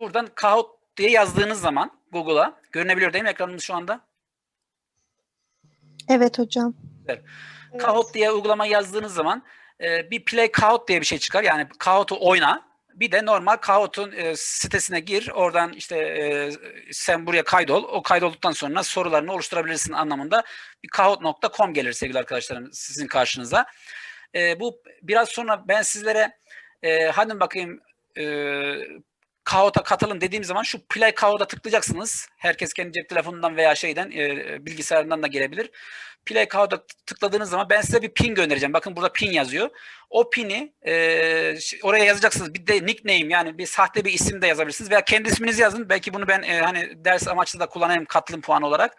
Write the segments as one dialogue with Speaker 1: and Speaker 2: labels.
Speaker 1: buradan Kahoot diye yazdığınız zaman Google'a görünebiliyor değil mi ekranınız şu anda?
Speaker 2: Evet hocam.
Speaker 1: Kahoot diye uygulama yazdığınız zaman e, bir Play Kahoot diye bir şey çıkar. Yani Kahoot'u oyna. Bir de normal Kahoot'un e, sitesine gir. Oradan işte e, sen buraya kaydol. O kaydolduktan sonra sorularını oluşturabilirsin anlamında bir kahoot.com gelir sevgili arkadaşlarım sizin karşınıza. E, bu biraz sonra ben sizlere e, hadi bakayım e, Kahoot'a katılın dediğim zaman şu Play Kahoot'a tıklayacaksınız. Herkes kendi cep telefonundan veya şeyden e, bilgisayarından da gelebilir. Play Kahoot'a tıkladığınız zaman ben size bir pin göndereceğim. Bakın burada pin yazıyor. O pini e, oraya yazacaksınız. Bir de nickname yani bir sahte bir isim de yazabilirsiniz veya kendi isminizi yazın. Belki bunu ben e, hani ders amaçlı da kullanayım katılım puanı olarak.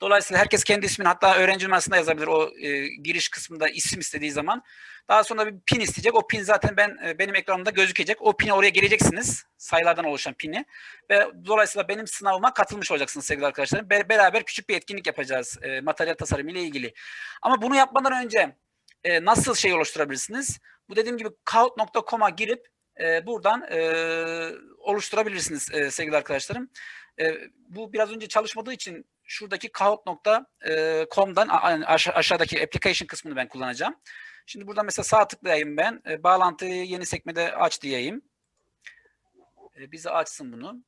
Speaker 1: Dolayısıyla herkes kendi ismini hatta öğrenci numarasını yazabilir o e, giriş kısmında isim istediği zaman. Daha sonra bir pin isteyecek. O pin zaten ben e, benim ekranımda gözükecek. O pini oraya gireceksiniz. Sayılardan oluşan pini. Ve dolayısıyla benim sınavıma katılmış olacaksınız sevgili arkadaşlarım. Be- beraber küçük bir etkinlik yapacağız e, materyal tasarımı ile ilgili. Ama bunu yapmadan önce e, nasıl şey oluşturabilirsiniz? Bu dediğim gibi kahoot.com'a girip e, buradan e, oluşturabilirsiniz e, sevgili arkadaşlarım. E, bu biraz önce çalışmadığı için şuradaki kahoot.com'dan aşa- aşağıdaki application kısmını ben kullanacağım. Şimdi burada mesela sağ tıklayayım ben. E, bağlantıyı yeni sekmede aç diyeyim. E, bize açsın bunu.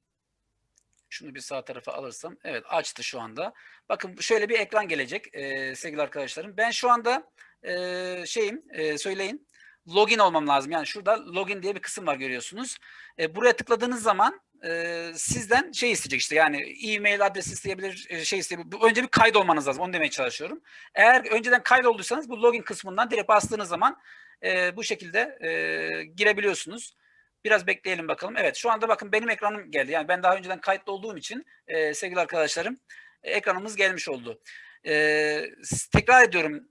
Speaker 1: Şunu bir sağ tarafa alırsam. Evet açtı şu anda. Bakın şöyle bir ekran gelecek e, sevgili arkadaşlarım. Ben şu anda e, şeyim e, söyleyin. Login olmam lazım. Yani şurada login diye bir kısım var görüyorsunuz. E, buraya tıkladığınız zaman e, sizden şey isteyecek işte yani e-mail adresi isteyebilir e, şey isteyebilir. Önce bir kaydolmanız lazım. Onu demeye çalışıyorum. Eğer önceden kaydolduysanız bu login kısmından direkt bastığınız zaman e, bu şekilde e, girebiliyorsunuz. Biraz bekleyelim bakalım. Evet şu anda bakın benim ekranım geldi. Yani ben daha önceden kayıtlı olduğum için e, sevgili arkadaşlarım e, ekranımız gelmiş oldu. E, tekrar ediyorum.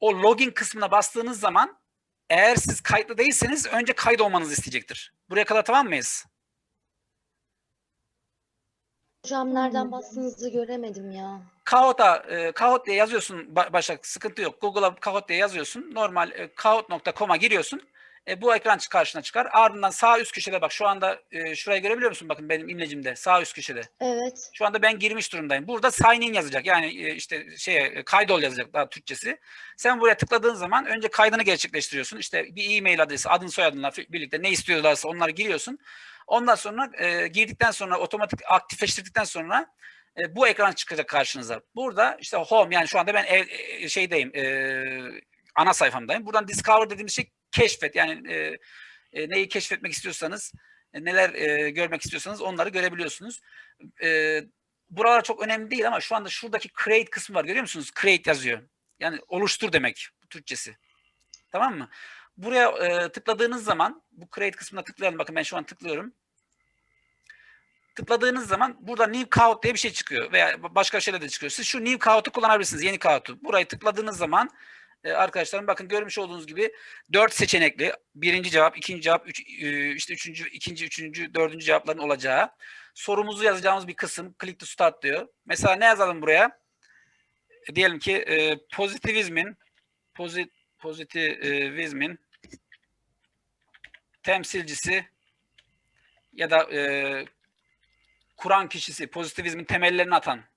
Speaker 1: O login kısmına bastığınız zaman eğer siz kayıtlı değilseniz önce kaydolmanızı isteyecektir. Buraya kadar tamam mıyız?
Speaker 3: Hocam nereden bastığınızı göremedim ya.
Speaker 1: Kahoot'a, e, Kahoot diye yazıyorsun Ba- Başak, sıkıntı yok. Google'a Kahoot diye yazıyorsun. Normal e, kahoot.com'a giriyorsun. E, bu ekran karşına çıkar. Ardından sağ üst köşede bak şu anda e, şurayı görebiliyor musun? Bakın benim imlecimde sağ üst köşede.
Speaker 3: Evet.
Speaker 1: Şu anda ben girmiş durumdayım. Burada sign in yazacak. Yani e, işte şeye e, kaydol yazacak daha Türkçesi. Sen buraya tıkladığın zaman önce kaydını gerçekleştiriyorsun. İşte bir e-mail adresi, adın soyadınla birlikte ne istiyorlarsa onları giriyorsun. Ondan sonra e, girdikten sonra otomatik aktifleştirdikten sonra e, bu ekran çıkacak karşınıza. Burada işte home yani şu anda ben ev, e, şeydeyim e, ana sayfamdayım. Buradan discover dediğimiz şey keşfet. Yani e, e, neyi keşfetmek istiyorsanız e, neler e, görmek istiyorsanız onları görebiliyorsunuz. E, buralar çok önemli değil ama şu anda şuradaki create kısmı var görüyor musunuz? Create yazıyor. Yani oluştur demek Türkçesi. Tamam mı? Buraya e, tıkladığınız zaman bu create kısmına tıklayalım. Bakın ben şu an tıklıyorum. Tıkladığınız zaman burada new Kahoot diye bir şey çıkıyor veya başka şeyler de çıkıyor. Siz şu new Kahoot'u kullanabilirsiniz. Yeni Kahoot'u. Burayı tıkladığınız zaman e, arkadaşlarım bakın görmüş olduğunuz gibi dört seçenekli birinci cevap, ikinci cevap, üç, e, işte üçüncü, ikinci, üçüncü, dördüncü cevapların olacağı sorumuzu yazacağımız bir kısım click to start diyor. Mesela ne yazalım buraya? E, diyelim ki e, pozitivizmin pozit, pozitivizmin temsilcisi ya da e, kuran kişisi, pozitivizmin temellerini atan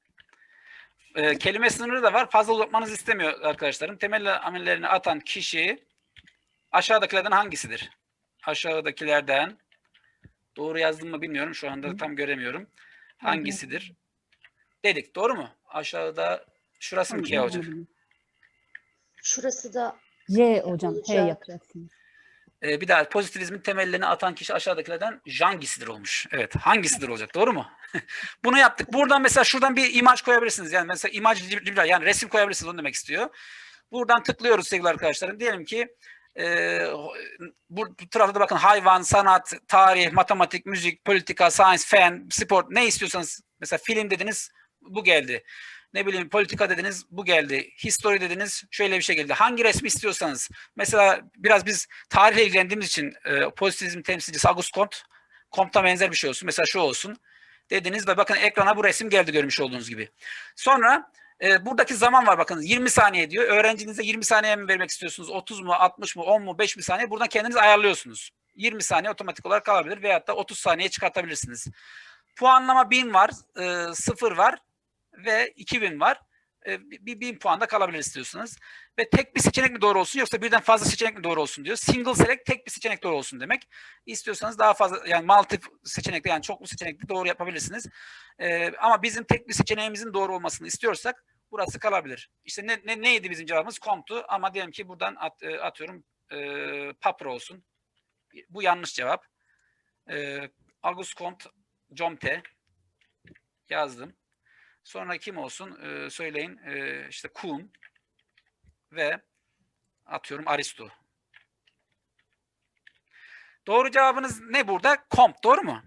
Speaker 1: e, kelime sınırı da var. Fazla uzatmanızı istemiyor arkadaşlarım. Temel amellerini atan kişi aşağıdakilerden hangisidir? Aşağıdakilerden doğru yazdım mı bilmiyorum. Şu anda tam göremiyorum. Hangisidir? Dedik. Doğru mu? Aşağıda şurası mı ya hocam?
Speaker 3: Şurası da
Speaker 4: Y hocam. H
Speaker 3: Olacak.
Speaker 4: yapacaksınız.
Speaker 1: Ee, bir daha pozitivizmin temellerini atan kişi aşağıdakilerden hangisidir olmuş. Evet hangisidir olacak doğru mu? Bunu yaptık. Buradan mesela şuradan bir imaj koyabilirsiniz. Yani mesela imaj libra yani resim koyabilirsiniz onu demek istiyor. Buradan tıklıyoruz sevgili arkadaşlarım. Diyelim ki e, bu, bu tarafta bakın hayvan, sanat, tarih, matematik, müzik, politika, science, fen, spor ne istiyorsanız mesela film dediniz bu geldi. Ne bileyim politika dediniz bu geldi. History dediniz şöyle bir şey geldi. Hangi resmi istiyorsanız mesela biraz biz tarihle ilgilendiğimiz için e, pozitivizm temsilcisi Auguste Comte Comte'a benzer bir şey olsun. Mesela şu olsun. Dediniz ve bakın ekrana bu resim geldi görmüş olduğunuz gibi. Sonra e, buradaki zaman var bakın 20 saniye diyor. Öğrencinize 20 saniye mi vermek istiyorsunuz? 30 mu, 60 mı, 10 mu, 5 mi saniye? Buradan kendiniz ayarlıyorsunuz. 20 saniye otomatik olarak kalabilir veyahut da 30 saniye çıkartabilirsiniz. Puanlama 1000 var, e, 0 var ve 2000 var. E, bir bir 1000 puanda kalabilir istiyorsunuz. Ve tek bir seçenek mi doğru olsun yoksa birden fazla seçenek mi doğru olsun diyor. Single select tek bir seçenek doğru olsun demek. İstiyorsanız daha fazla yani multi seçenekli yani çoklu seçenekli doğru yapabilirsiniz. E, ama bizim tek bir seçeneğimizin doğru olmasını istiyorsak burası kalabilir. İşte ne, ne neydi bizim cevabımız? Comp'tu ama diyelim ki buradan at, e, atıyorum e, Papra olsun. Bu yanlış cevap. E, August Comte, Comte yazdım. Sonra kim olsun? E, söyleyin. E, işte Kuhn ve atıyorum Aristo. Doğru cevabınız ne burada? Comte. Doğru mu?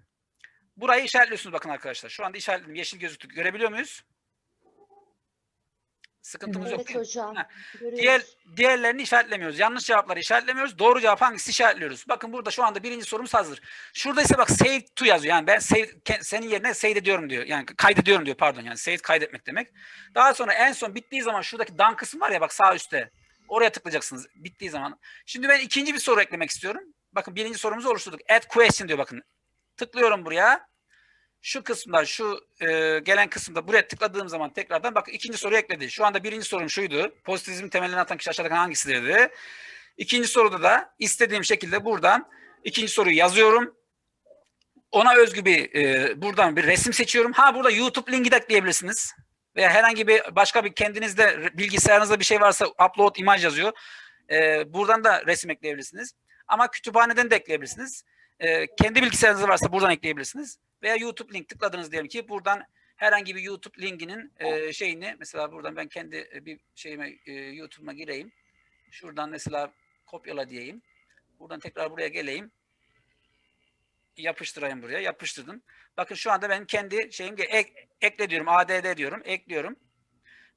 Speaker 1: Burayı işaretliyorsunuz bakın arkadaşlar. Şu anda işaretledim. Yeşil gözüktü. Görebiliyor muyuz? Sıkıntımız yok
Speaker 3: Evet
Speaker 1: mi?
Speaker 3: hocam. Görüyoruz.
Speaker 1: Diğer, diğerlerini işaretlemiyoruz. Yanlış cevapları işaretlemiyoruz. Doğru cevap hangisi işaretliyoruz. Bakın burada şu anda birinci sorumuz hazır. Şurada ise bak save to yazıyor. Yani ben save, senin yerine save ediyorum diyor. Yani kaydediyorum diyor pardon. Yani save kaydetmek demek. Daha sonra en son bittiği zaman şuradaki done kısmı var ya bak sağ üstte. Oraya tıklayacaksınız bittiği zaman. Şimdi ben ikinci bir soru eklemek istiyorum. Bakın birinci sorumuzu oluşturduk. Add question diyor bakın. Tıklıyorum buraya. Şu kısımda şu e, gelen kısımda buraya tıkladığım zaman tekrardan bak ikinci soruyu ekledi. Şu anda birinci sorum şuydu. Pozitivizmin temelini atan kişi aşağıdaki hangisidir dedi. İkinci soruda da istediğim şekilde buradan ikinci soruyu yazıyorum. Ona özgü bir e, buradan bir resim seçiyorum. Ha burada YouTube linki de ekleyebilirsiniz. Veya herhangi bir başka bir kendinizde bilgisayarınızda bir şey varsa upload imaj yazıyor. E, buradan da resim ekleyebilirsiniz. Ama kütüphaneden de ekleyebilirsiniz. E, kendi bilgisayarınız varsa buradan ekleyebilirsiniz. Veya YouTube link tıkladınız diyelim ki buradan herhangi bir YouTube linkinin e, şeyini mesela buradan ben kendi e, bir şeyime e, YouTube'uma gireyim. Şuradan mesela kopyala diyeyim. Buradan tekrar buraya geleyim. Yapıştırayım buraya. Yapıştırdım. Bakın şu anda ben kendi şeyim ek, ekle diyorum. ADD diyorum. Ekliyorum.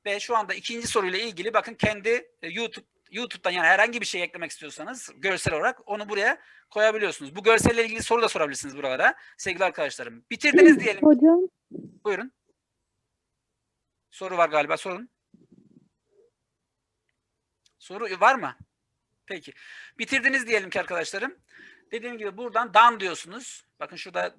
Speaker 1: Ve şu anda ikinci soruyla ilgili bakın kendi e, YouTube YouTube'dan yani herhangi bir şey eklemek istiyorsanız görsel olarak onu buraya koyabiliyorsunuz. Bu görselle ilgili soru da sorabilirsiniz buralara sevgili arkadaşlarım. Bitirdiniz diyelim.
Speaker 2: Hocam
Speaker 1: Buyurun. Soru var galiba. Sorun. Soru var mı? Peki. Bitirdiniz diyelim ki arkadaşlarım. Dediğim gibi buradan dan diyorsunuz. Bakın şurada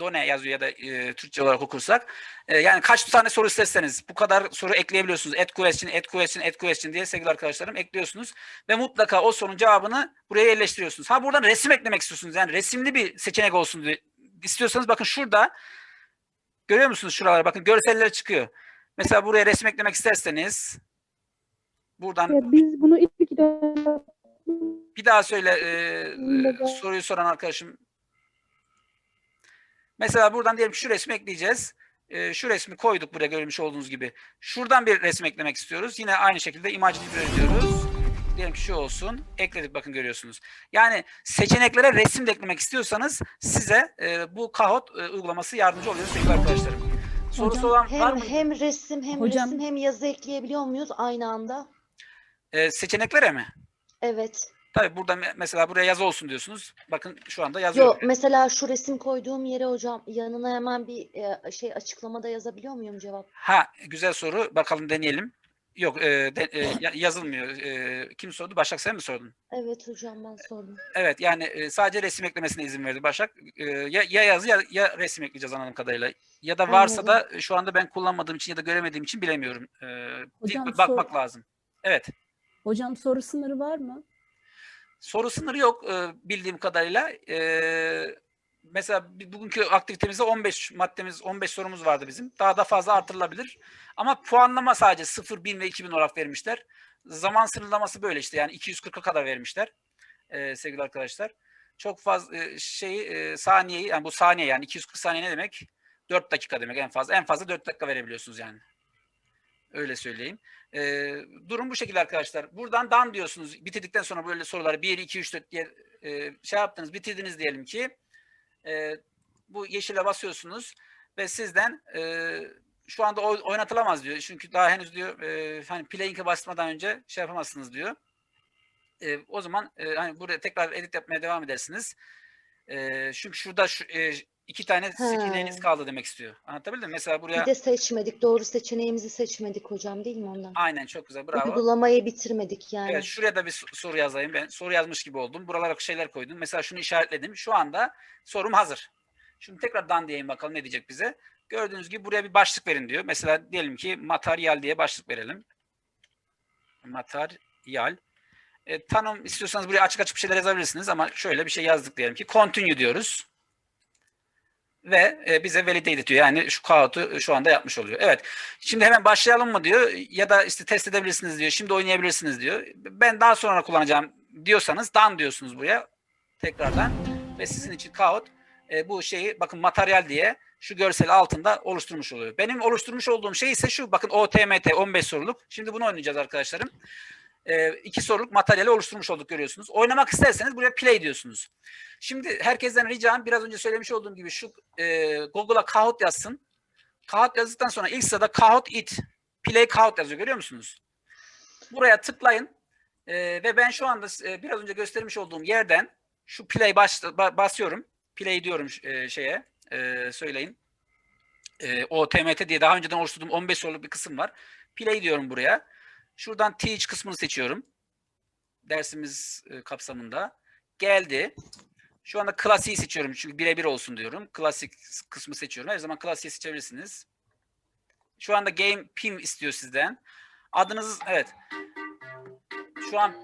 Speaker 1: done yazıyor ya da e, Türkçe olarak okursak. E, yani kaç tane soru isterseniz bu kadar soru ekleyebiliyorsunuz. Et question, et question, et question diye sevgili arkadaşlarım ekliyorsunuz. Ve mutlaka o sorunun cevabını buraya yerleştiriyorsunuz. Ha buradan resim eklemek istiyorsunuz. Yani resimli bir seçenek olsun diye istiyorsanız bakın şurada Görüyor musunuz şuralara? Bakın görseller çıkıyor. Mesela buraya resim eklemek isterseniz buradan
Speaker 2: ya biz bunu ilk
Speaker 1: bir daha söyle e, e, soruyu soran arkadaşım. Mesela buradan diyelim şu resmi ekleyeceğiz. E, şu resmi koyduk buraya görmüş olduğunuz gibi. Şuradan bir resim eklemek istiyoruz. Yine aynı şekilde imaj library diyoruz. Diyelim ki şu olsun. Ekledik bakın görüyorsunuz. Yani seçeneklere resim de eklemek istiyorsanız size e, bu Kahoot e, uygulaması yardımcı oluyor sevgili arkadaşlarım. Sorusu
Speaker 2: Hocam,
Speaker 1: olan var
Speaker 3: Hem
Speaker 1: mı?
Speaker 3: hem resim hem
Speaker 2: Hocam-
Speaker 3: resim hem yazı ekleyebiliyor muyuz aynı anda?
Speaker 1: E, seçeneklere mi?
Speaker 3: Evet.
Speaker 1: Tabii burada me- mesela buraya yazı olsun diyorsunuz. Bakın şu anda yazıyor.
Speaker 3: Yo mesela şu resim koyduğum yere hocam yanına hemen bir e, şey açıklamada yazabiliyor muyum cevap?
Speaker 1: Ha güzel soru. Bakalım deneyelim. Yok e, de- e, ya- yazılmıyor. E, kim sordu? Başak sen mi sordun?
Speaker 3: Evet hocam ben sordum.
Speaker 1: Evet yani e, sadece resim eklemesine izin verdi Başak. E, ya, ya yazı ya, ya resim ekleyeceğiz anladığım kadarıyla. Ya da varsa da e, şu anda ben kullanmadığım için ya da göremediğim için bilemiyorum. E, bir
Speaker 4: Hocam,
Speaker 1: bakmak
Speaker 4: sor-
Speaker 1: lazım. Evet.
Speaker 4: Hocam soru sınırı var mı?
Speaker 1: Soru sınırı yok e, bildiğim kadarıyla. E, mesela bugünkü aktivitemizde 15 maddemiz, 15 sorumuz vardı bizim. Daha da fazla artırılabilir. Ama puanlama sadece 0, 1000 ve 2000 olarak vermişler. Zaman sınırlaması böyle işte yani 240'a kadar vermişler e, sevgili arkadaşlar. Çok fazla e, şeyi saniyeyi yani bu saniye yani 240 saniye ne demek? 4 dakika demek en fazla. En fazla 4 dakika verebiliyorsunuz yani. Öyle söyleyeyim. E, durum bu şekilde arkadaşlar. Buradan dan diyorsunuz. Bitirdikten sonra böyle soruları 1, 2, 3, 4 diye e, şey yaptınız. Bitirdiniz diyelim ki. E, bu yeşile basıyorsunuz ve sizden e, şu anda oy- oynatılamaz diyor. Çünkü daha henüz diyor e, hani playing'e basmadan önce şey yapamazsınız diyor. E, o zaman e, hani buraya tekrar edit yapmaya devam edersiniz. E, çünkü şurada şu, e, iki tane seçeneğiniz kaldı demek istiyor. Anlatabildim mi? Mesela buraya
Speaker 3: Bir de seçmedik. Doğru seçeneğimizi seçmedik hocam değil mi ondan?
Speaker 1: aynen çok güzel bravo.
Speaker 3: Uygulamayı bitirmedik yani.
Speaker 1: Evet şuraya da bir so- soru yazayım. Ben soru yazmış gibi oldum. Buralara şeyler koydum. Mesela şunu işaretledim. Şu anda sorum hazır. Şimdi tekrar dan diyeyim bakalım ne diyecek bize. Gördüğünüz gibi buraya bir başlık verin diyor. Mesela diyelim ki materyal diye başlık verelim. Materyal. E, tanım istiyorsanız buraya açık açık bir şeyler yazabilirsiniz ama şöyle bir şey yazdık diyelim ki. Continue diyoruz. Ve e, bize validate diyor. Yani şu kağıtı şu anda yapmış oluyor. Evet. Şimdi hemen başlayalım mı diyor ya da işte test edebilirsiniz diyor. Şimdi oynayabilirsiniz diyor. Ben daha sonra kullanacağım diyorsanız done diyorsunuz buraya tekrardan ve sizin için kağıt e, bu şeyi bakın materyal diye şu görseli altında oluşturmuş oluyor. Benim oluşturmuş olduğum şey ise şu bakın OTMT 15 soruluk. Şimdi bunu oynayacağız arkadaşlarım. E, iki soruluk materyali oluşturmuş olduk görüyorsunuz. Oynamak isterseniz buraya play diyorsunuz. Şimdi herkesten ricam biraz önce söylemiş olduğum gibi şu e, Google'a Kahoot yazsın. Kahoot yazdıktan sonra ilk sırada Kahoot it. Play Kahoot yazıyor görüyor musunuz? Buraya tıklayın. E, ve ben şu anda e, biraz önce göstermiş olduğum yerden şu play baş, ba- basıyorum. Play diyorum e, şeye. E, söyleyin. E, o TMT diye daha önceden oluşturduğum 15 soruluk bir kısım var. Play diyorum buraya. Şuradan teach kısmını seçiyorum. Dersimiz e, kapsamında. Geldi. Şu anda klasiği seçiyorum çünkü birebir olsun diyorum. Klasik kısmı seçiyorum. Her zaman klasiği seçebilirsiniz. Şu anda game pim istiyor sizden. Adınız evet. Şu an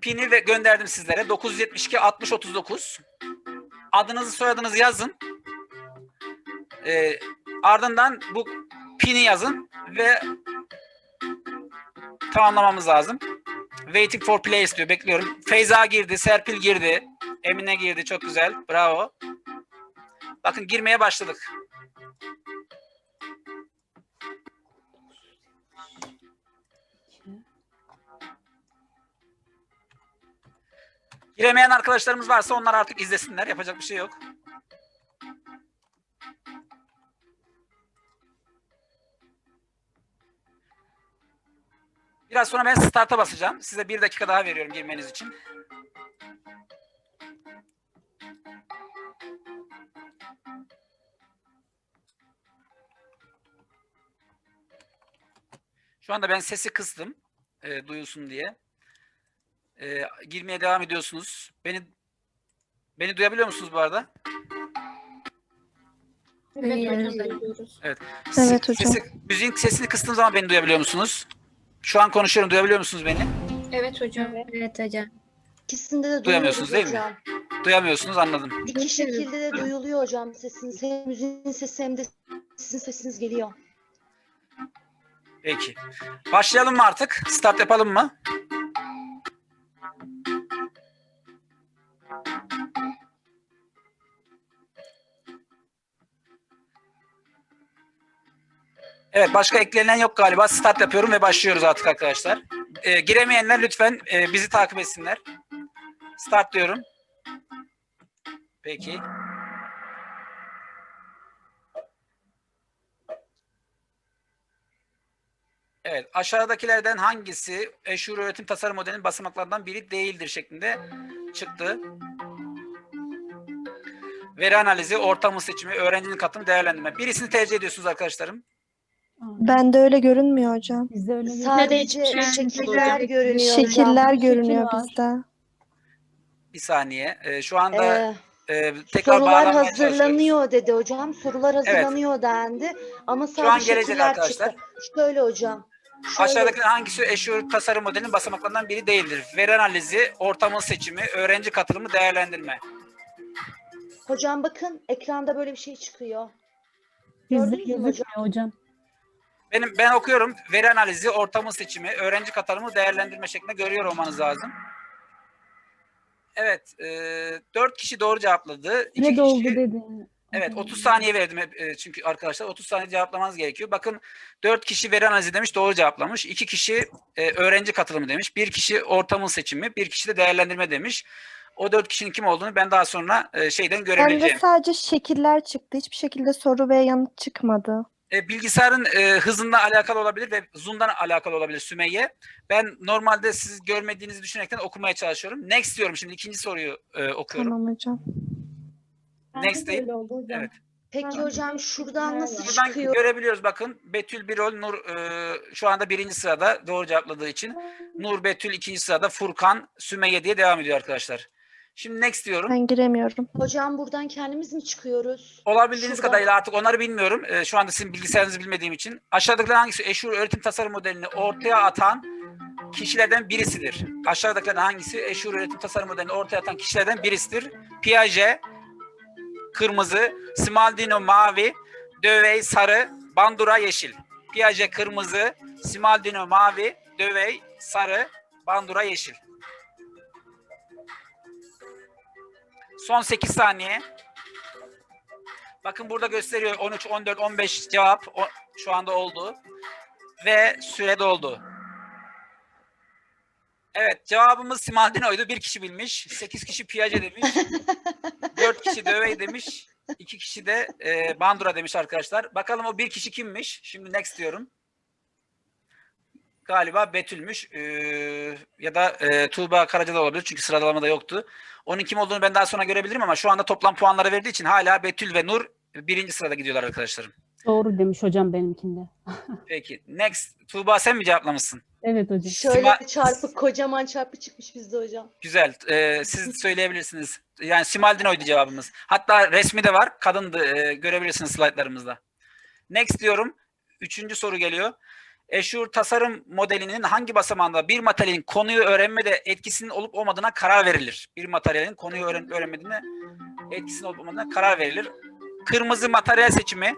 Speaker 1: pini ve gönderdim sizlere. 972 60 39. Adınızı soyadınızı yazın. Ee, ardından bu pini yazın ve tamamlamamız lazım. Waiting for play istiyor. Bekliyorum. Feyza girdi. Serpil girdi. Emine girdi. Çok güzel. Bravo. Bakın girmeye başladık. Giremeyen arkadaşlarımız varsa onlar artık izlesinler. Yapacak bir şey yok. Biraz sonra ben start'a basacağım. Size bir dakika daha veriyorum girmeniz için. Şu anda ben sesi kıstım. e, duyulsun diye. E, girmeye devam ediyorsunuz. Beni beni duyabiliyor musunuz bu arada?
Speaker 2: Evet hocam duyuyoruz.
Speaker 1: Evet
Speaker 2: Evet hocam.
Speaker 1: Sesi, müziğin sesini kıstığım zaman beni duyabiliyor musunuz? Şu an konuşuyorum. Duyabiliyor musunuz beni?
Speaker 2: Evet hocam. Evet hocam.
Speaker 3: İkisinde de
Speaker 1: Duyamıyorsunuz
Speaker 3: duyuyoruz
Speaker 1: değil mi?
Speaker 3: hocam.
Speaker 1: Duyamıyorsunuz anladım.
Speaker 3: İki şekilde de duyuluyor hocam sesiniz. Hem müziğin sesi hem de sizin sesiniz geliyor.
Speaker 1: Peki. Başlayalım mı artık? Start yapalım mı? Evet başka eklenen yok galiba. Start yapıyorum ve başlıyoruz artık arkadaşlar. Ee, giremeyenler lütfen e, bizi takip etsinler. Start diyorum. Peki. Evet, aşağıdakilerden hangisi Azure öğretim tasarım modelinin basamaklarından biri değildir şeklinde çıktı. Veri analizi, ortamı seçimi, öğrencinin katılımı değerlendirme. Birisini tercih ediyorsunuz arkadaşlarım.
Speaker 5: Bende öyle görünmüyor hocam.
Speaker 4: Bizde öyle
Speaker 3: Sadece
Speaker 2: hiçbir şey
Speaker 3: şekiller
Speaker 2: yok.
Speaker 3: görünüyor hocam.
Speaker 5: Şekiller
Speaker 4: şekil
Speaker 5: görünüyor
Speaker 4: var.
Speaker 5: bizde.
Speaker 1: Bir saniye. Ee, şu anda
Speaker 3: Ee,
Speaker 1: e, tekrar
Speaker 3: sorular
Speaker 1: bağlanmaya çalışıyoruz.
Speaker 3: hazırlanıyor dedi hocam. Sorular hazırlanıyor dendi. Ama
Speaker 1: an
Speaker 3: sadece
Speaker 1: gelecek
Speaker 3: şekiller
Speaker 1: arkadaşlar.
Speaker 3: çıktı. Şöyle hocam. Şöyle,
Speaker 1: Aşağıdakilerin hangisi Azure tasarım modelinin basamaklarından biri değildir? Veri analizi, ortamın seçimi, öğrenci katılımı, değerlendirme.
Speaker 3: hocam bakın ekranda böyle bir şey çıkıyor.
Speaker 4: Bizde
Speaker 3: Gördünüz mü
Speaker 4: gözükmüyor
Speaker 3: hocam?
Speaker 1: Benim ben okuyorum. Veri analizi, ortamın seçimi, öğrenci katılımı, değerlendirme şeklinde görüyor olmanız lazım. Evet, e, 4 kişi doğru cevapladı. İki
Speaker 4: Ne doldu
Speaker 1: kişi,
Speaker 4: dedi.
Speaker 1: Evet 30 saniye verdim hep, e, çünkü arkadaşlar 30 saniye cevaplamanız gerekiyor. Bakın 4 kişi veri analizi demiş doğru cevaplamış. 2 kişi e, öğrenci katılımı demiş. 1 kişi ortamın seçimi. 1 kişi de değerlendirme demiş. O 4 kişinin kim olduğunu ben daha sonra e, şeyden
Speaker 5: Bende
Speaker 1: görebileceğim.
Speaker 5: sadece şekiller çıktı. Hiçbir şekilde soru ve yanıt çıkmadı.
Speaker 1: E, bilgisayarın e, hızından alakalı olabilir ve zoom'dan alakalı olabilir Sümeyye. Ben normalde siz görmediğinizi düşünerekten okumaya çalışıyorum. Next diyorum şimdi ikinci soruyu e, okuyorum.
Speaker 5: Tamam hocam.
Speaker 1: Next deyip evet.
Speaker 3: Peki hocam şuradan nasıl
Speaker 1: Buradan
Speaker 3: çıkıyor?
Speaker 1: görebiliyoruz bakın. Betül Birol, Nur e, şu anda birinci sırada doğru cevapladığı için. Nur Betül ikinci sırada. Furkan, Sümeyye diye devam ediyor arkadaşlar. Şimdi next diyorum.
Speaker 5: Ben giremiyorum.
Speaker 3: Hocam buradan kendimiz mi çıkıyoruz?
Speaker 1: Olabildiğiniz
Speaker 3: Şuradan-
Speaker 1: kadarıyla artık onları bilmiyorum. E, şu anda sizin bilgisayarınızı bilmediğim için. Aşağıdakilerden hangisi Eşur öğretim tasarım modelini ortaya atan kişilerden birisidir? Aşağıdakilerden hangisi Eşur öğretim tasarım modelini ortaya atan kişilerden birisidir? Piaget, kırmızı, Smaldino mavi, Dövey sarı, Bandura yeşil. Piaget kırmızı, Smaldino mavi, Dövey sarı, Bandura yeşil. Son 8 saniye. Bakın burada gösteriyor 13, 14, 15 cevap o, şu anda oldu. Ve süre doldu. Evet cevabımız Simaldino'ydu. Bir kişi bilmiş. 8 kişi Piaget demiş. 4 kişi Dövey demiş. 2 kişi de e, Bandura demiş arkadaşlar. Bakalım o bir kişi kimmiş? Şimdi next diyorum. Galiba Betül'müş. Ee, ya da e, Tuğba Karaca da olabilir. Çünkü sıralamada yoktu. Onun kim olduğunu ben daha sonra görebilirim ama şu anda toplam puanları verdiği için hala Betül ve Nur birinci sırada gidiyorlar arkadaşlarım.
Speaker 4: Doğru demiş hocam benimkinde.
Speaker 1: Peki. Next. Tuğba sen mi cevaplamışsın?
Speaker 4: Evet hocam.
Speaker 3: Şöyle
Speaker 1: Sima-
Speaker 3: çarpı kocaman çarpı çıkmış bizde hocam.
Speaker 1: Güzel. Ee, siz söyleyebilirsiniz. Yani Simaldino'ydu cevabımız. Hatta resmi de var. Kadındı. Ee, görebilirsiniz slaytlarımızda. Next diyorum. Üçüncü soru geliyor. Eşur tasarım modelinin hangi basamağında bir materyalin konuyu öğrenmede etkisinin olup olmadığına karar verilir? Bir materyalin konuyu öğren öğrenmediğine etkisinin olup olmadığına karar verilir. Kırmızı materyal seçimi,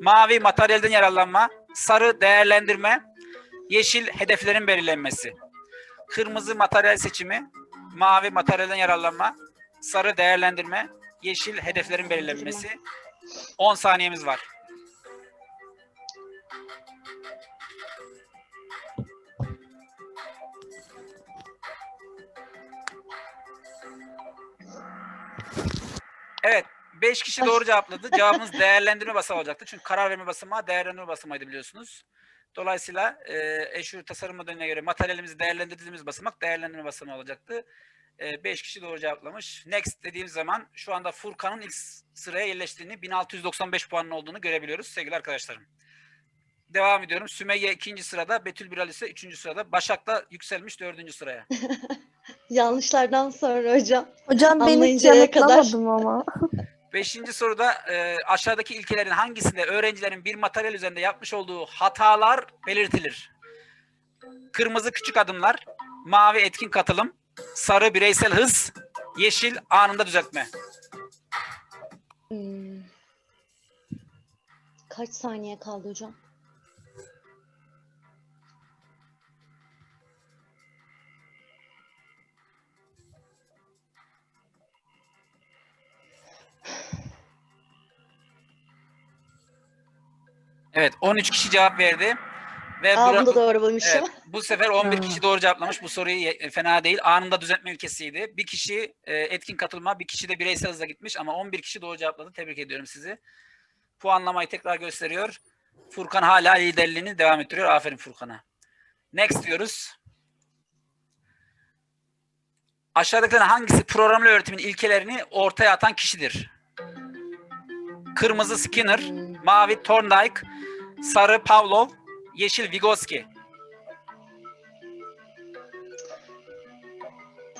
Speaker 1: mavi materyalden yararlanma, sarı değerlendirme, yeşil hedeflerin belirlenmesi. Kırmızı materyal seçimi, mavi materyalden yararlanma, sarı değerlendirme, yeşil hedeflerin belirlenmesi. 10 saniyemiz var. Evet. 5 kişi doğru cevapladı. Cevabımız değerlendirme basamağı olacaktı. Çünkü karar verme basamağı değerlendirme basamağıydı biliyorsunuz. Dolayısıyla e, eşur tasarım modeline göre materyalimizi değerlendirdiğimiz basamak değerlendirme basamağı olacaktı. 5 kişi doğru cevaplamış. Next dediğimiz zaman şu anda Furkan'ın ilk sıraya yerleştiğini 1695 puanın olduğunu görebiliyoruz sevgili arkadaşlarım. Devam ediyorum. Sümeyye ikinci sırada, Betül Biral ise üçüncü sırada. Başak da yükselmiş dördüncü sıraya.
Speaker 3: Yanlışlardan sonra hocam.
Speaker 5: Hocam ben hiç
Speaker 3: Anlayıncaya kadar.
Speaker 5: yanıtlamadım ama.
Speaker 1: Beşinci soruda e, aşağıdaki ilkelerin hangisinde öğrencilerin bir materyal üzerinde yapmış olduğu hatalar belirtilir? Kırmızı küçük adımlar, mavi etkin katılım, sarı bireysel hız, yeşil anında düzeltme.
Speaker 3: Hmm. Kaç saniye kaldı hocam?
Speaker 1: Evet 13 kişi cevap verdi. Ve
Speaker 3: Aa, bunu da doğru bulmuşum.
Speaker 1: Evet, bu sefer 11
Speaker 4: Ha.
Speaker 1: kişi doğru cevaplamış. Bu soruyu ye- fena değil. Anında düzeltme ilkesiydi. Bir kişi e, etkin katılma, bir kişi de bireysel hızla gitmiş ama 11 kişi doğru cevapladı. Tebrik ediyorum sizi. Puanlamayı tekrar gösteriyor. Furkan hala liderliğini devam ettiriyor. Aferin Furkan'a. Next diyoruz. Aşağıdakilerden hangisi programlı öğretimin ilkelerini ortaya atan kişidir? Kırmızı Skinner, mavi Thorndike, sarı Pavlov, yeşil Vygotsky.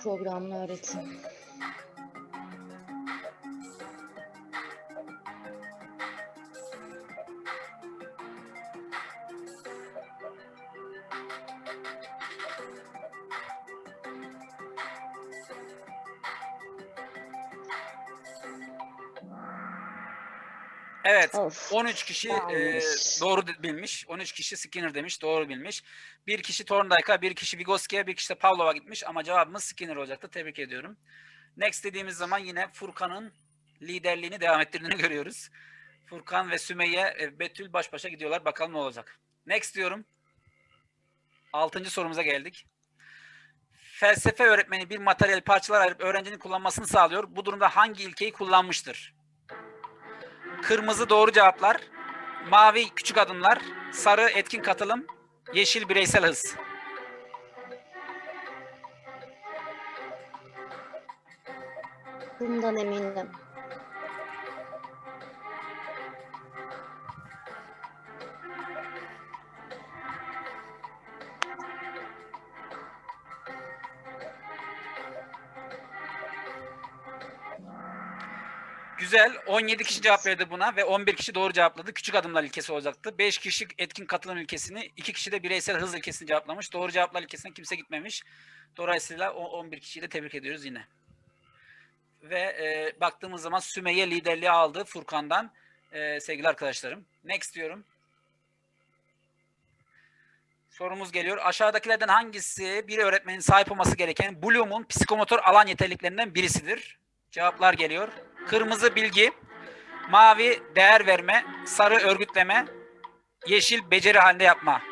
Speaker 3: Programlı öğretim.
Speaker 1: Evet.
Speaker 3: Of.
Speaker 1: 13 kişi e, doğru bilmiş. 13 kişi Skinner demiş. Doğru bilmiş. Bir kişi Thorndike'a, bir kişi Vygotsky'ye, bir kişi de Pavlov'a gitmiş. Ama cevabımız Skinner olacaktı. Tebrik ediyorum. Next dediğimiz zaman yine Furkan'ın liderliğini devam ettirdiğini görüyoruz. Furkan ve Sümeyye, e, Betül baş başa gidiyorlar. Bakalım ne olacak. Next diyorum. Altıncı sorumuza geldik. Felsefe öğretmeni bir materyal parçalar ayırıp öğrencinin kullanmasını sağlıyor. Bu durumda hangi ilkeyi kullanmıştır? Kırmızı doğru cevaplar, mavi küçük adımlar, sarı etkin katılım, yeşil bireysel hız.
Speaker 3: Bundan eminim.
Speaker 1: Güzel. 17 kişi cevap verdi buna ve 11 kişi doğru cevapladı. Küçük adımlar ilkesi olacaktı. 5 kişi etkin katılım ilkesini, 2 kişi de bireysel hız ilkesini cevaplamış. Doğru cevaplar ilkesine kimse gitmemiş. Dolayısıyla o 11 kişiyi de tebrik ediyoruz yine. Ve e, baktığımız zaman Sümeyye liderliği aldı Furkan'dan. E, sevgili arkadaşlarım. Next diyorum. Sorumuz geliyor. Aşağıdakilerden hangisi bir öğretmenin sahip olması gereken Bloom'un psikomotor alan yeterliklerinden birisidir? Cevaplar geliyor. Kırmızı bilgi, mavi değer verme, sarı örgütleme, yeşil beceri halinde yapma.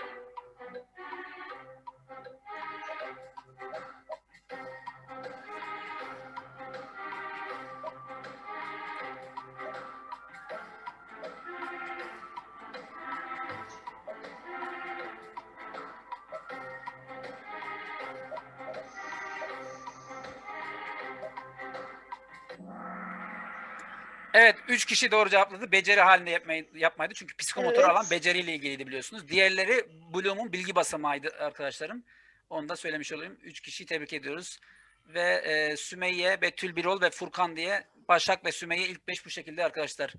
Speaker 1: Evet, üç kişi doğru cevapladı. Beceri halinde yapmayı, yapmaydı. Çünkü psikomotor
Speaker 3: Evet.
Speaker 1: alan beceriyle ilgiliydi biliyorsunuz. Diğerleri Bloom'un bilgi basamağıydı arkadaşlarım. Onu da söylemiş olayım. Üç kişiyi tebrik ediyoruz. Ve e, Sümeyye, Betül Birol ve Furkan diye Başak ve Sümeyye ilk beş bu şekilde arkadaşlar.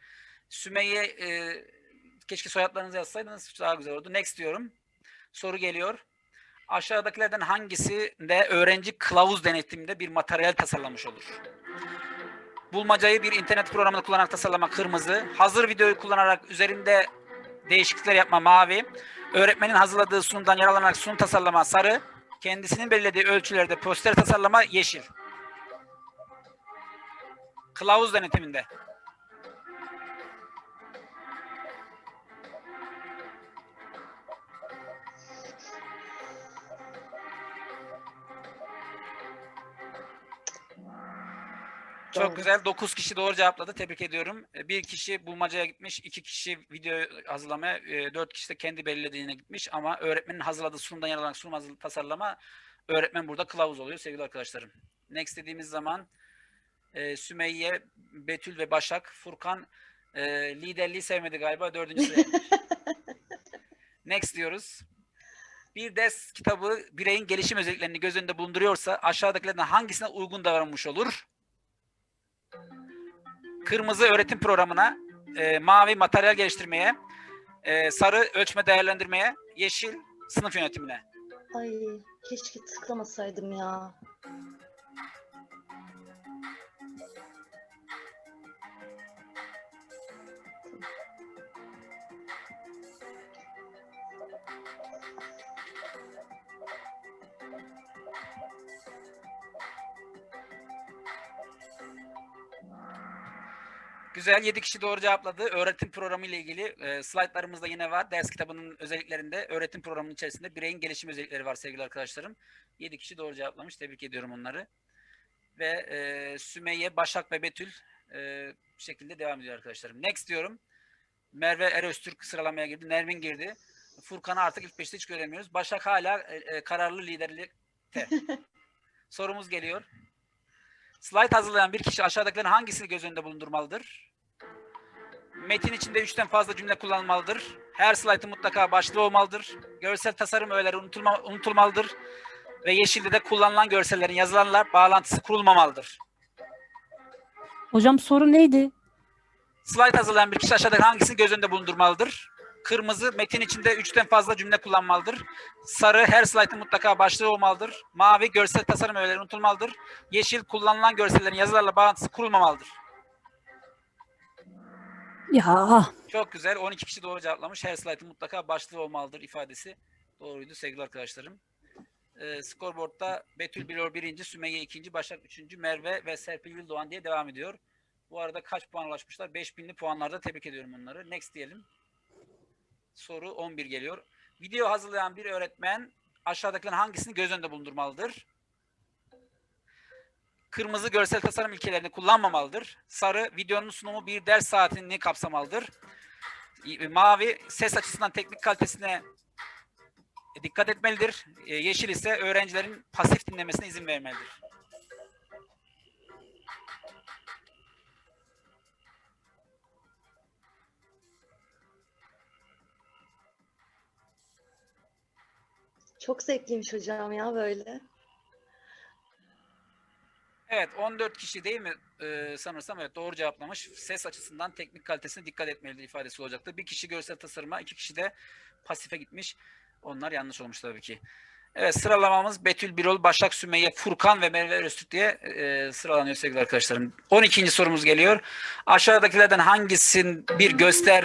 Speaker 1: Sümeyye e, keşke soyadlarınızı yazsaydınız daha güzel olurdu. Next diyorum. Soru geliyor. Aşağıdakilerden hangisi de öğrenci kılavuz denetiminde bir materyal tasarlamış olur? Bulmacayı bir internet programını kullanarak tasarlama kırmızı. Hazır videoyu kullanarak üzerinde değişiklikler yapma mavi. Öğretmenin hazırladığı sunumdan yararlanarak sunum tasarlama sarı. Kendisinin belirlediği ölçülerde poster tasarlama yeşil. Kılavuz denetiminde. Çok
Speaker 3: Doğru.
Speaker 1: güzel. 9 kişi doğru cevapladı. Tebrik ediyorum. E, Bir kişi bulmacaya gitmiş. iki kişi video hazırlamaya, e, dört kişi de kendi belirlediğine gitmiş. Ama öğretmenin hazırladığı sunumdan yararlanarak sunum tasarlama öğretmen burada kılavuz oluyor sevgili arkadaşlarım. Next dediğimiz zaman e, Sümeyye, Betül ve Başak, Furkan e, liderliği sevmedi galiba. Dördüncü sıraya. Next diyoruz. Bir ders kitabı bireyin gelişim özelliklerini göz önünde bulunduruyorsa aşağıdakilerden hangisine uygun davranmış olur? Kırmızı öğretim programına, e, mavi materyal geliştirmeye, e, sarı ölçme değerlendirmeye, yeşil sınıf yönetimine.
Speaker 3: Ay keşke tıklamasaydım ya.
Speaker 1: Güzel 7 kişi doğru cevapladı. Öğretim programı ile ilgili e, slaytlarımızda yine var. Ders kitabının özelliklerinde öğretim programının içerisinde bireyin gelişim özellikleri var sevgili arkadaşlarım. 7 kişi doğru cevaplamış. Tebrik ediyorum onları. Ve e, Sümeyye, Başak ve Betül e, bu şekilde devam ediyor arkadaşlarım. Next diyorum. Merve Eröztürk sıralamaya girdi. Nermin girdi. Furkan'ı artık ilk beşte hiç göremiyoruz. Başak hala e, e, kararlı liderlikte. Sorumuz geliyor. Slide hazırlayan bir kişi aşağıdakilerin hangisini göz önünde bulundurmalıdır? Metin içinde üçten fazla cümle kullanılmalıdır. Her slaytın mutlaka başlığı olmalıdır. Görsel tasarım öğeleri unutulma, unutulmalıdır. Ve yeşilde de kullanılan görsellerin yazılanlar bağlantısı kurulmamalıdır.
Speaker 4: Hocam soru neydi?
Speaker 1: Slide hazırlayan bir kişi aşağıdaki hangisini göz önünde bulundurmalıdır? Kırmızı metin içinde üçten fazla cümle kullanmalıdır. Sarı her slaytın mutlaka başlığı olmalıdır. Mavi görsel tasarım öğeleri unutulmalıdır. Yeşil kullanılan görsellerin yazılarla bağlantısı kurulmamalıdır.
Speaker 4: Ya
Speaker 1: Çok güzel. 12 kişi doğru cevaplamış. Her slaytın mutlaka başlığı olmalıdır ifadesi. Doğruydu sevgili arkadaşlarım. Ee, scoreboard'da Betül Bilor birinci, Sümeyye ikinci, Başak üçüncü, Merve ve Serpil Yıldoğan diye devam ediyor. Bu arada kaç puan ulaşmışlar? 5000'li puanlarda tebrik ediyorum onları. Next diyelim. Soru 11 geliyor. Video hazırlayan bir öğretmen aşağıdakilerin hangisini göz önünde bulundurmalıdır? Kırmızı görsel tasarım ilkelerini kullanmamalıdır. Sarı videonun sunumu bir ders saatini kapsamalıdır. Y- Mavi ses açısından teknik kalitesine dikkat etmelidir. E, Yeşil ise öğrencilerin pasif dinlemesine izin vermelidir.
Speaker 3: Çok zevkliymiş hocam ya böyle.
Speaker 1: Evet 14 kişi değil mi Ee, sanırsam evet doğru cevaplamış. Ses açısından teknik kalitesine dikkat etmelidir ifadesi olacaktı. Bir kişi görsel tasarıma, iki kişi de pasife gitmiş. Onlar yanlış olmuş tabii ki. Evet sıralamamız Betül Birol, Başak Sümeyye, Furkan ve Merve Öztürk diye e, sıralanıyor sevgili arkadaşlarım. 12. sorumuz geliyor. Aşağıdakilerden hangisin bir göster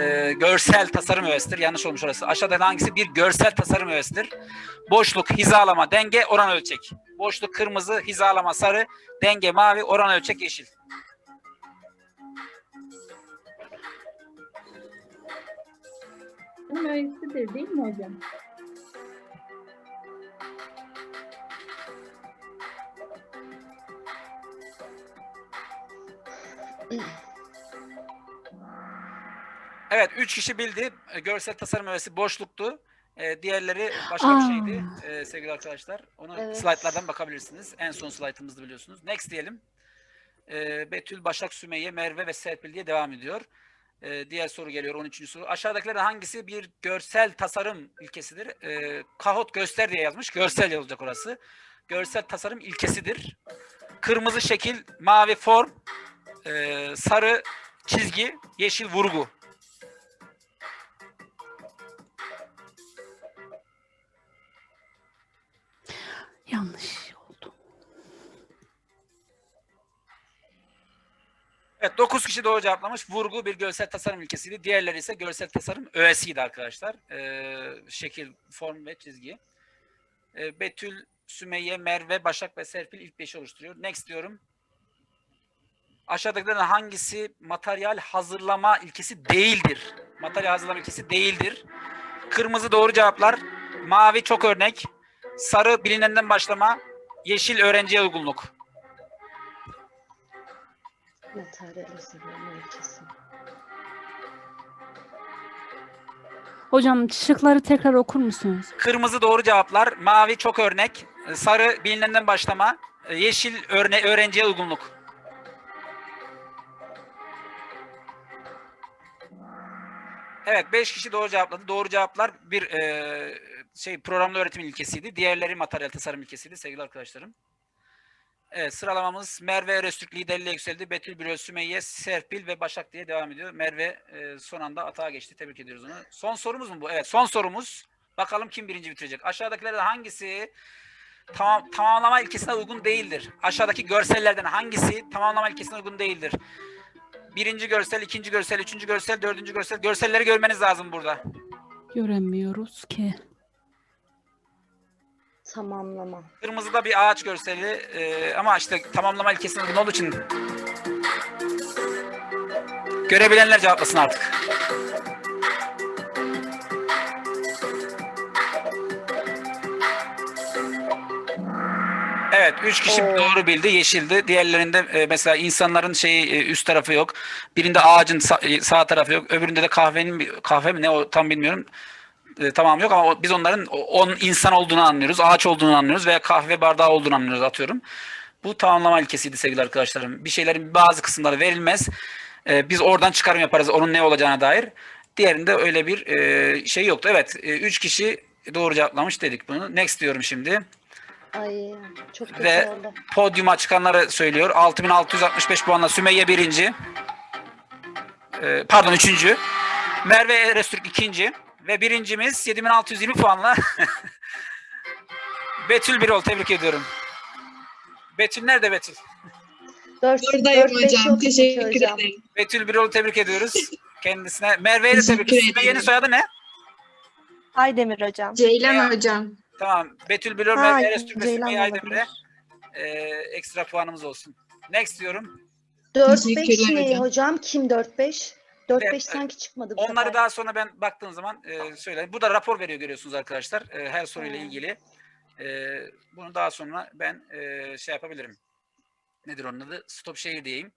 Speaker 1: e, görsel tasarım öğesidir? Yanlış olmuş orası. Aşağıdakilerden hangisi bir görsel tasarım öğesidir? Boşluk, hizalama, denge, oran ölçek. Boşluk kırmızı, hizalama sarı, denge mavi, oran ölçek yeşil.
Speaker 6: Öğesidir değil mi hocam?
Speaker 1: Evet, üç kişi bildi. E, Görsel tasarım öğesi boşluktu. E, diğerleri başka bir şeydi e, sevgili arkadaşlar. Onu
Speaker 3: Evet.
Speaker 1: slaytlardan bakabilirsiniz. En son slaytımızdı biliyorsunuz. Next diyelim. Betül, Başak, Sümeyye, Merve ve Serpil diye devam ediyor. Diğer soru geliyor 13. soru. Aşağıdakilerden hangisi bir görsel tasarım ilkesidir? Kahot göster diye yazmış. Görsel olacak orası. Görsel tasarım ilkesidir. Kırmızı şekil, mavi form, e, sarı çizgi, yeşil vurgu.
Speaker 4: Yanlış oldu.
Speaker 1: Evet 9 kişi doğru cevaplamış. Vurgu bir görsel tasarım ilkesiydi. Diğerleri ise görsel tasarım öğesiydi arkadaşlar. Ee, şekil, form ve çizgi. Ee, Betül, Sümeyye, Merve, Başak ve Serpil ilk beşi oluşturuyor. Next diyorum. Aşağıdakilerden hangisi materyal hazırlama ilkesi değildir? Materyal hazırlama ilkesi değildir. Kırmızı doğru cevaplar. Mavi çok örnek. Sarı bilinenden başlama. Yeşil öğrenciye uygunluk.
Speaker 3: Materyal hazırlama ilkesi.
Speaker 4: Hocam şıkları tekrar okur musunuz?
Speaker 1: Kırmızı doğru cevaplar. Mavi çok örnek. Sarı bilinenden başlama. Yeşil örne öğrenciye uygunluk. Evet 5 kişi doğru cevapladı. Doğru cevaplar bir e, şey programlı öğretim ilkesiydi. Diğerleri materyal tasarım ilkesiydi sevgili arkadaşlarım. Evet sıralamamız Merve Eröstürk liderliğe yükseldi. Betül Büröl, Sümeyye, Serpil ve Başak diye devam ediyor. Merve e, son anda atağa geçti. Tebrik ediyoruz onu. Son sorumuz mu bu? Evet son sorumuz. Bakalım kim birinci bitirecek. Aşağıdakilerden hangisi tamam, tamamlama ilkesine uygun değildir? Aşağıdaki görsellerden hangisi tamamlama ilkesine uygun değildir? Birinci görsel, ikinci görsel, üçüncü görsel, dördüncü görsel. Görselleri görmeniz lazım burada.
Speaker 4: Göremiyoruz ki.
Speaker 3: Tamamlama.
Speaker 1: Kırmızıda bir ağaç görseli e, ama işte tamamlama ilkesine uygun olduğu için görebilenler cevaplasın artık. Evet, üç kişi
Speaker 3: Oo.
Speaker 1: doğru bildi, yeşildi. Diğerlerinde e, mesela insanların şeyi e, üst tarafı yok. Birinde ağacın sağ, e, sağ tarafı yok. Öbüründe de kahvenin kahve mi ne o tam bilmiyorum. E, tamam yok ama o- biz onların o- on insan olduğunu anlıyoruz, ağaç olduğunu anlıyoruz veya kahve bardağı olduğunu anlıyoruz atıyorum. Bu tamamlama ilkesiydi sevgili arkadaşlarım. Bir şeylerin bazı kısımları verilmez. E, biz oradan çıkarım yaparız onun ne olacağına dair. Diğerinde öyle bir e, şey yoktu. Evet, e, üç kişi doğru cevaplamış dedik bunu. Next diyorum şimdi.
Speaker 3: Ay çok kötü
Speaker 1: Ve-
Speaker 3: oldu.
Speaker 1: Podyuma çıkanları söylüyor. 6665 puanla Sümeyye birinci. Ee, pardon üçüncü. Merve Erestürk ikinci. Ve birincimiz 7620 puanla Betül Birol. Tebrik ediyorum. Betül nerede Betül?
Speaker 3: 4,
Speaker 7: Buradayım
Speaker 3: 4 5
Speaker 7: hocam. Teşekkür
Speaker 3: hocam.
Speaker 7: ederim.
Speaker 1: Betül Birol'u tebrik ediyoruz. Kendisine. Merve'yi de tebrik ediyoruz. Sümeyye'nin soyadı ne?
Speaker 5: Aydemir hocam.
Speaker 7: Ceylan hocam.
Speaker 1: Tamam. Betül Erestürk ve
Speaker 5: Ceylan
Speaker 1: Sümeyye
Speaker 5: olabilir.
Speaker 1: Aydemir'e e, ekstra puanımız olsun. Next diyorum.
Speaker 3: 4 5
Speaker 7: Teşekkürler
Speaker 3: ne
Speaker 7: hocam.
Speaker 3: hocam? Kim 4 5? 4
Speaker 1: Evet,
Speaker 3: 5 sanki çıkmadı bu
Speaker 1: Onları
Speaker 3: sefer.
Speaker 1: daha sonra ben baktığım zaman e, söylerim. Bu da rapor veriyor görüyorsunuz arkadaşlar. E, her soruyla
Speaker 3: Hmm.
Speaker 1: ilgili. E, bunu daha sonra ben e, şey yapabilirim. Nedir onun adı? Stop share diyeyim.